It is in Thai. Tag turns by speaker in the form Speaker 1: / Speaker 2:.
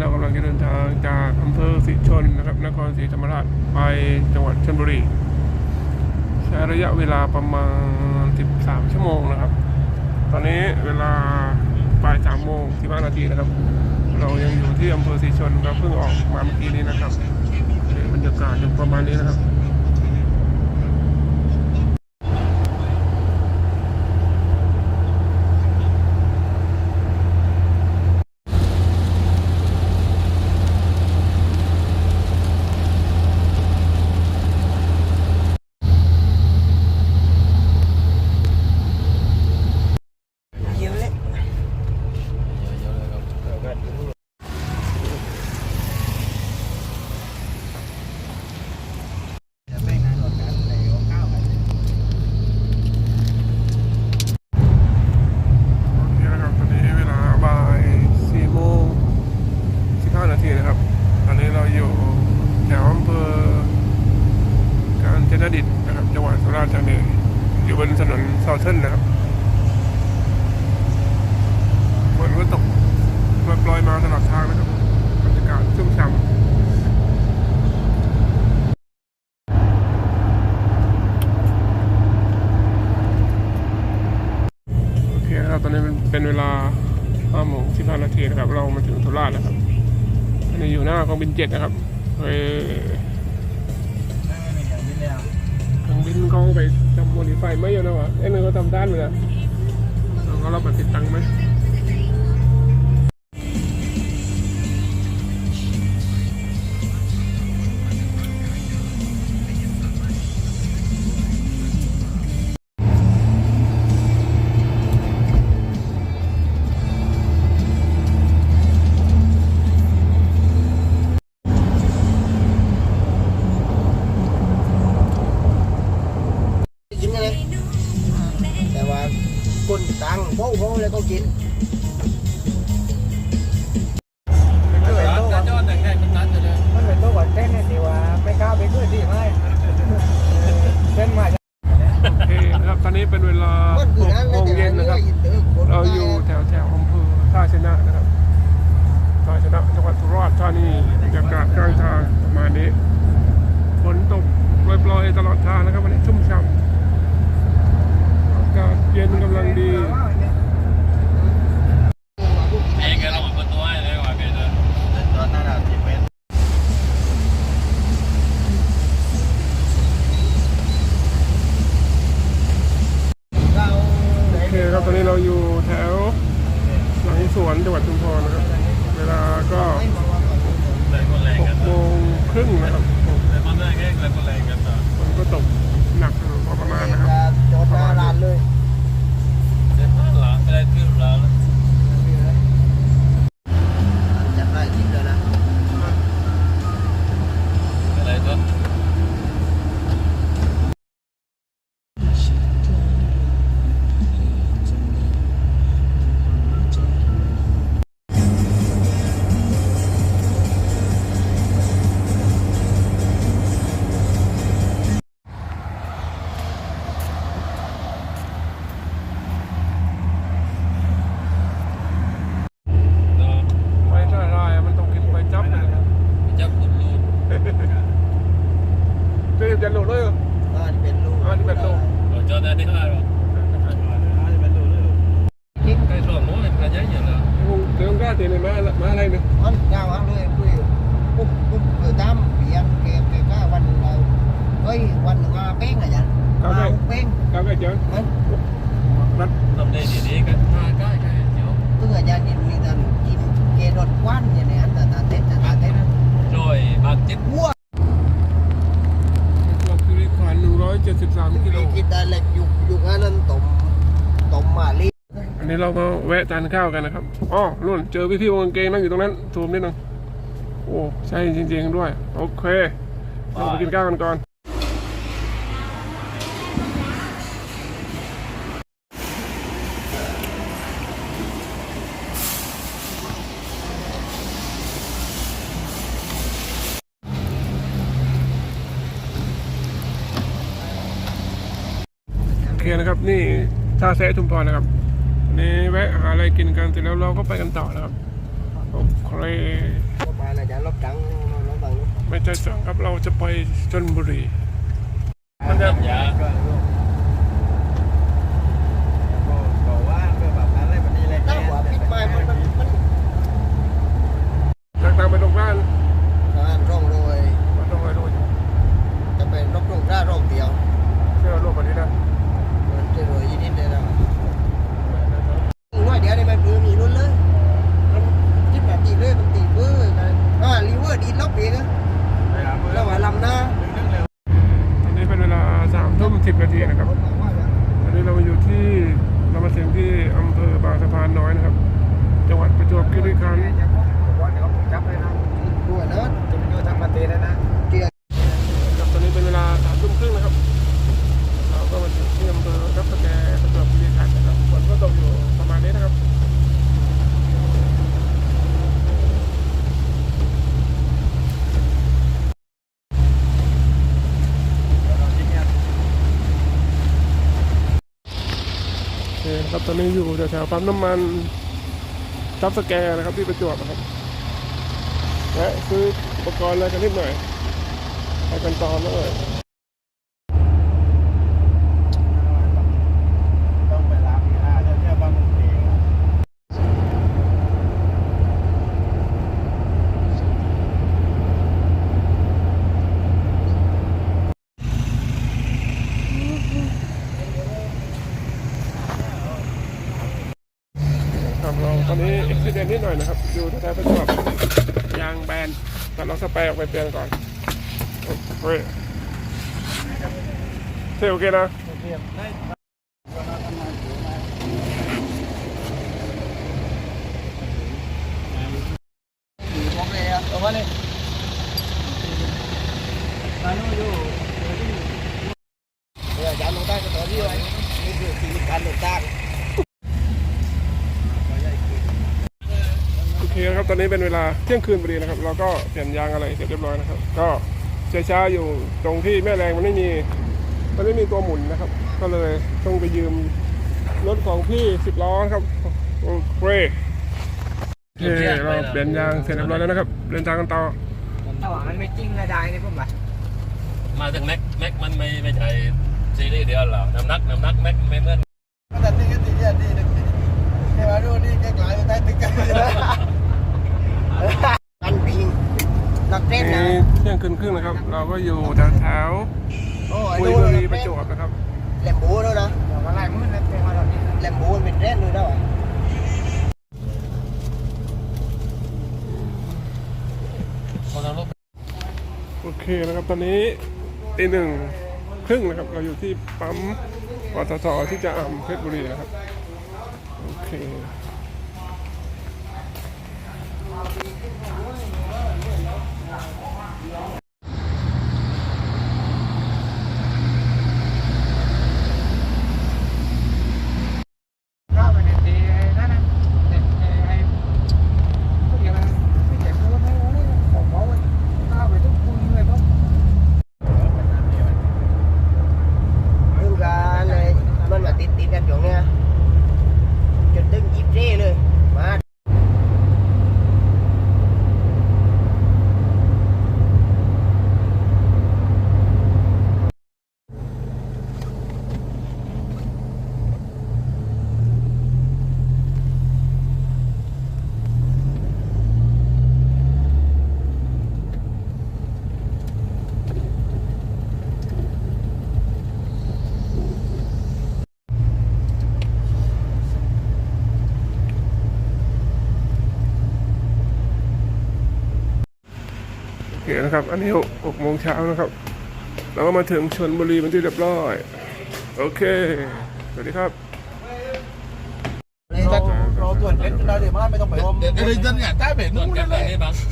Speaker 1: เรากำลังจะเดินทางจากอำเภอสิชนนะครับ นครศรีธรรมราชไปจังหวัดชลบุรีใช้ระยะเวลาประมาณ 13 ชั่วโมงนะครับ ตอนนี้เวลาบ่าย3โมง15นาทีนะครับ เรายังอยู่ที่อำเภอศรีชนเราเพิ่งออกมาเมื่อกี้นี้นะครับบรรยากาศอยู่ประมาณนี้นะครับ
Speaker 2: เยอะเลย
Speaker 1: โอเคนะครับตอนนี้เวลาบ่าย4โมง15นาทีนะครับ ตอนนี้เราอยู่แถวอำเภอกาญจนดิตนะครับ จังหวัดสุราษฎร์ธานีอยู่บนถนนเซาเทิลนะครับฝนก็ตกปล่อยๆมาตลอดทางนะครับบรรยากาศชุ่มฉ่ำโอเคนะครับตอนนี้เป็นเป็นเวลา5โมง 15 นาทีนะครับ เรามาถึงสุราษฎร์แล้วครับอันนี้อยู่หน้ากองบินเจ็ดนะครับเฮ้ยเครื่องบินเขาไปทำโมดิฟายไม่เยอะนะวะเอ้ยมันก็ทำด้านเลยนะเราก็รับบัตรติดตังค์ไหม
Speaker 2: อนนี้เป็นเวลา
Speaker 1: 6โมงเย็นนะครับ เราอยู่แถวแถวอำเภอท่าชนะนะครับท่าชนะจังหวัดสุราษฎร์ธานีบรรยากาศกลางทางประมาณนี้ฝนตกปล่อยๆตลอดทางนะครับ วันนี้ชุ่มฉ่ำอากาศเย็นกำลังดี
Speaker 3: เองก็เราเปิดประตูให้เลยว่าเกิด
Speaker 2: ตอนนั้นอะที่เป็น
Speaker 1: โอเคครับตอนนี้เราอยู่แถวหลัง สวนจังหวัดชุมพรนะครับ เวลาก็
Speaker 3: หก
Speaker 1: โมงครึ่งนะครับ
Speaker 3: มันได้แค่เลยคนแรงกันต่อ
Speaker 1: ฝนก็ตกหนักพอประมาณนะครับ
Speaker 2: จอดหน้าร้านเลย
Speaker 3: เด็กหลังก็ได้ขึ้นแล้ว
Speaker 2: จับได้กินเลยนะ
Speaker 1: ก็
Speaker 3: แวะทา
Speaker 2: น
Speaker 1: ข้าวกันนะครับอ๋อนู่นเจอพี่พี่วงกางเกงนั่งอยู่ตรงนั้นซูมนิดนึงโอ้ใช่จริง ๆ ด้วย โอเคเราไปกินข้าวกันก่อนโอเคนะครับ นี่ท่าแซะชุมพรนะครับ นี่แวะหาอะไรกินกันเสร็จแล้วเราก็ไปกันต่อนะครับโอเคร
Speaker 2: ประมาณอาจารย์รถจังรถบัง
Speaker 1: ไม่ใช่จังครับเราจะไปชนบุรี
Speaker 3: มันจะยา
Speaker 2: ก็บอกว่าเพื่อแบบอะไรแบบนี้เลยถ้าหัวพิษไม้มันมันมัน
Speaker 1: จากทางไปตรงด้าน
Speaker 2: การร่องรอย
Speaker 1: มาตรงไปดู
Speaker 2: จะเป็นรบตรงร่าร่องเดียว
Speaker 1: เชื่อโลกกว่านี้นะ
Speaker 2: มันจะรวยยินดีเลยนะว่าเดี๋ยวในมันคือมีรุ่นเลยมันคิดแบบตีเลยมันตีเพื่อกันอ่าลีเวอร์ดีล็อกเองนะแล้วว่าลำหน้า
Speaker 1: ตอนนี้เป็นเวลาสามทุ่มสิบนาทีนะครับ ตอนนี้เรา มาอยู่ที่เรามาถึงที่อำเภอบางสะพานน้อยนะครับ จังหวัดประจวบคีรีขันธ์
Speaker 2: จับเลยนะดูนะจะไปอยู่ทางประเทศนะเกียร์
Speaker 1: ครับตอนนี้เป็นเวลาสามทุ่มครึ่งนะครับ เราก็มาถึงที่อำเภอรับสแกประจวบคีรีขันธ์นะครับฝนก็ตกอยู่ประมาณนี้นะครับ โอเคครับตอนนี้อยู่แถวๆปั๊มน้ำมันทับสแกรนะครับที่ประจวบนะครับและซื้ออุปกรณ์อะไรกันนิดหน่อยไปกันต่อเลย
Speaker 2: ต้องไปรับอ่าเดี๋ยวเที่ยวบางมุมเอง
Speaker 1: ครับเราตอน นี้เอ็กซิเดนนิดหน่อยนะครับ อยู่แถวๆประจวบยางแบนแต่เราสเปรย์ออกไปเปลี่ยนก่อนโอเคเท่โอเคนะ
Speaker 2: อยู่พร้อมเลยอะเอามาเลยมาโน่อยู่เดี๋ยวอาจารย์ลงใต้ก็ต่อที่ไว้นี่คือชีวิตการเดินทาง
Speaker 1: โอเคนะครับ ตอนนี้เป็นเวลาเที่ยงคืนพอดีนะครับ เราก็เปลี่ยนยางอะไรเสร็จเรียบร้อยนะครับ ก็ช้าๆอยู่ตรงที่แม่แรงมันไม่มีมันไม่มีตัวหมุนนะครับ ก็เลยต้องไปยืมรถของพี่สิบล้อนะครับโอเคโอเคเราเปลี่ยนยางเสร็จเรียบร้อยแล้วนะครับ เดินทางกันต่อ
Speaker 2: ถ้าว่ามันไม่จริงก็ได้นี่ผมว่า
Speaker 3: มาถึงแม็กแม็กมันไม่ไม่ใช่ซีรีส์เดียวหรอกน้ำหนักน้ำหนักแม็กไม่เหมือน
Speaker 2: แต่นี่ก็ตีเนี่ยนี่นึงเดี๋ยวมาดูนี่แกกลายเป็นได้ตึกกันกันปิงนักเต้นนะ
Speaker 1: นี่เที่ยง คืนครึ่งนะครับ เราก็อยู่แถวแถว
Speaker 2: โอ้
Speaker 1: ๆ
Speaker 2: ย
Speaker 1: คุย
Speaker 2: ดู
Speaker 1: บุ
Speaker 2: เล
Speaker 1: รี
Speaker 2: ย
Speaker 1: ประจวบนะครับ
Speaker 2: แหลมบูแล้วนะมาไล่มืดนะเป็นมาตอนนี้แหลมบูมันเป็นเล่นเลยนะวะ
Speaker 3: คนละรถ
Speaker 1: โอเคนะครับตอนนี้ตีหนึ่งครึ่งนะครับ เราอยู่ที่ปั๊มปตทที่จะอำเพชรบุรีนะครับ โอเค
Speaker 2: ข้าวไปในตีนั่นนะเด็กไอ้พวกอย่างนั้นไม่เจ็บตัวไม่รู้เลยผมบอกว่าข้าวไปทุกคุยเลยปุ๊บดึงกันเลยมันมาติดติดกันอยู่เนี่ยจนดึงยิบเร่เลยมา
Speaker 1: โอ เคนะครับ อันนี้หกโมงเช้านะครับ เราก็มาถึงชนบุรีเป็นที่เรียบร้อย โอเค สวัสดีครับ
Speaker 2: เราเราตรวจเอ็นเราเดี๋ยวมาไม่ต้องไป
Speaker 4: เดี๋ยวเดี๋ยวจะเนี่ยใต้เบ็